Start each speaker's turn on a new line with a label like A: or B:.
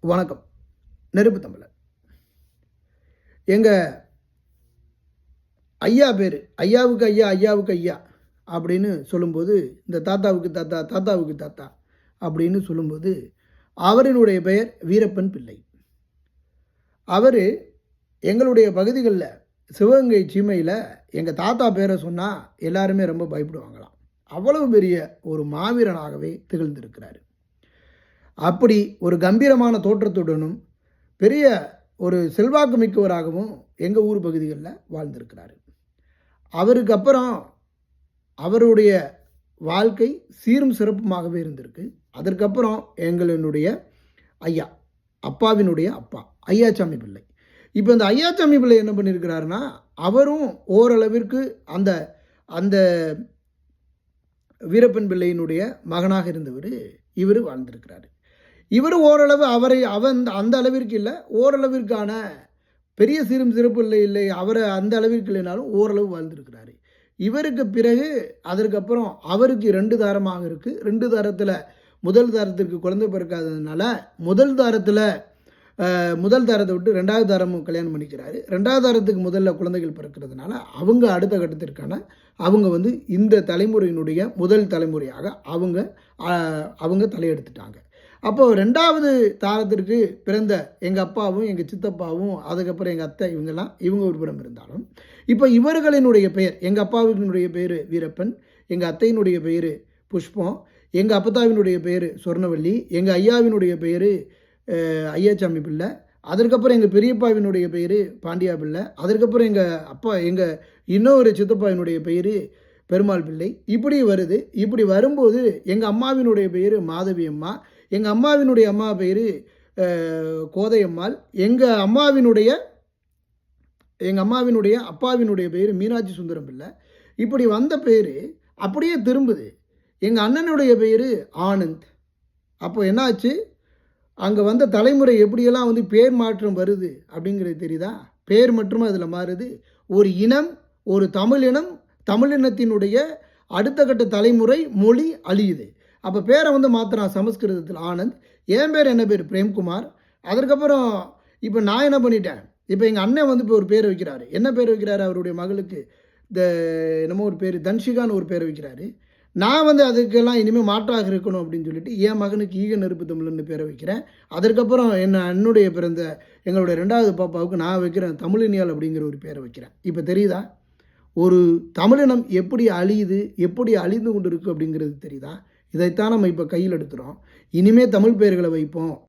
A: வணக்கம். நெருப்பு தமிழர் எங்கள் ஐயா பேர் ஐயாவுக்கு ஐயா ஐயாவுக்கு ஐயா அப்படின்னு சொல்லும்போது இந்த தாத்தாவுக்கு தாத்தா தாத்தாவுக்கு தாத்தா அப்படின்னு சொல்லும்போது அவரினுடைய பெயர் வீரப்பன் பிள்ளை. அவர் எங்களுடைய பகுதிகளில் சிவகங்கை சீமையில் எங்கள் தாத்தா பேரை சொன்னால் எல்லாருமே ரொம்ப பயப்படுவாங்களாம். அவ்வளவு பெரிய ஒரு மாவீரனாகவே திகழ்ந்திருக்கிறார். அப்படி ஒரு கம்பீரமான தோற்றத்துடனும் பெரிய ஒரு செல்வாக்கு மிக்கவராகவும் எங்கள் ஊர் பகுதிகளில் வாழ்ந்திருக்கிறார் அவருக்கு அப்புறம் அவருடைய வாழ்க்கை சீரும் சிறப்புமாகவே இருந்திருக்கு. அதற்கப்புறம் எங்களினுடைய ஐயா அப்பாவினுடைய அப்பா ஐயாச்சாமி பிள்ளை. இப்போ இந்த ஐயாச்சாமி பிள்ளை என்ன பண்ணியிருக்கிறாருன்னா அவரும் ஓரளவிற்கு அந்த அந்த வீரப்பன் பிள்ளையினுடைய மகனாக இருந்தவர் இவர் வாழ்ந்திருக்கிறாரு. இவர் ஓரளவு அவரை அவன் அந்த அளவிற்கு இல்லை ஓரளவிற்கான பெரிய சிறும் சிறப்பு இல்லை இல்லை அவரை அந்த அளவிற்கு இல்லைனாலும் ஓரளவு வாழ்ந்திருக்கிறாரு. இவருக்கு பிறகு அதற்கப்புறம் அவருக்கு ரெண்டு தாரமாக இருக்குது ரெண்டு தாரத்தில் முதல் தாரத்திற்கு குழந்தை பிறக்காததுனால முதல் தாரத்தில் முதல் தாரத்தை விட்டு ரெண்டாவது தாரமும் கல்யாணம் பண்ணிக்கிறாரு. ரெண்டாவது தாரத்துக்கு முதல்ல குழந்தைகள் பிறக்கிறதுனால அவங்க அடுத்த கட்டத்திற்கான அவங்க வந்து இந்த தலைமுறையினுடைய முதல் தலைமுறையாக அவங்க அவங்க தலையெடுத்துட்டாங்க. அப்போது ரெண்டாவது தாரத்திற்கு பிறந்த எங்கள் அப்பாவும் எங்கள் சித்தப்பாவும் அதுக்கப்புறம் எங்கள் அத்தை இவங்கெல்லாம் இவங்க ஒரு புறம் இருந்தாலும் இப்போ இவர்களினுடைய பெயர் எங்கள் அப்பாவினுடைய பெயர் வீரப்பன் எங்கள் அத்தையினுடைய பெயர் புஷ்பம் எங்கள் அப்பத்தாவினுடைய பெயர் சொர்ணவல்லி எங்கள் ஐயாவினுடைய பெயர் ஐயாச்சாமி பிள்ளை அதற்கப்புறம் எங்கள் பெரியப்பாவினுடைய பெயர் பாண்டியா பிள்ளை அதற்கப்புறம் எங்கள் அப்பா எங்கள் இன்னொரு சித்தப்பாவினுடைய பெயர் பெருமாள் பிள்ளை. இப்படி வருது. இப்படி வரும்போது எங்கள் அம்மாவினுடைய பெயர் மாதவி அம்மா எங்கள் அம்மாவினுடைய அம்மா பேர் கோதையம்மாள். எங்கள் அம்மாவினுடைய எங்கள் அம்மாவினுடைய அப்பாவினுடைய பேர் மீனாட்சி சுந்தரம் பிள்ளை. இப்படி வந்த பேர் அப்படியே திரும்புது. எங்கள் அண்ணனுடைய பேர் ஆனந்த். அப்போ என்னாச்சு? அங்கே வந்த தலைமுறை எப்படியெல்லாம் வந்து பேர் மாற்றம் வருது அப்படிங்கிறது தெரியுதா? பேர் மட்டும் அதில் மாறுது? ஒரு இனம் ஒரு தமிழ் இனம் தமிழினத்தினுடைய அடுத்த கட்ட தலைமுறை மொழி அழியுது. அப்போ பேரை வந்து மாற்றுறான் சமஸ்கிருதத்தில் ஆனந்த். என் பேர் என்ன பேர்? பிரேம்குமார். அதற்கப்புறம் இப்போ நான் என்ன பண்ணிட்டேன்? இப்போ எங்கள் அண்ணன் வந்து இப்போ ஒரு பேர் வைக்கிறாரு. என்ன பேர் வைக்கிறாரு? அவருடைய மகளுக்கு இந்த என்னமோ ஒரு பேர் தன்ஷிகான்னு ஒரு பேர் வைக்கிறாரு. நான் வந்து அதுக்கெல்லாம் இனிமேல் மாற்றாக இருக்கணும் அப்படின்னு சொல்லிட்டு என் மகனுக்கு ஈக நெருப்பு தமிழ்னு பேரை வைக்கிறேன். அதற்கப்புறம் என்ன அண்ணுடைய பிறந்த எங்களுடைய ரெண்டாவது பாப்பாவுக்கு நான் வைக்கிறேன் தமிழினியால் அப்படிங்கிற ஒரு பேரை வைக்கிறேன். இப்போ தெரியுதா? ஒரு தமிழினம் எப்படி அழியுது எப்படி அழிந்து கொண்டு இருக்குது அப்படிங்கிறது தெரியுதா? இதைத்தான் நம்ம இப்போ கையில் எடுத்துகிறோம் இனிமே தமிழ் பெயர்களை வைப்போம்.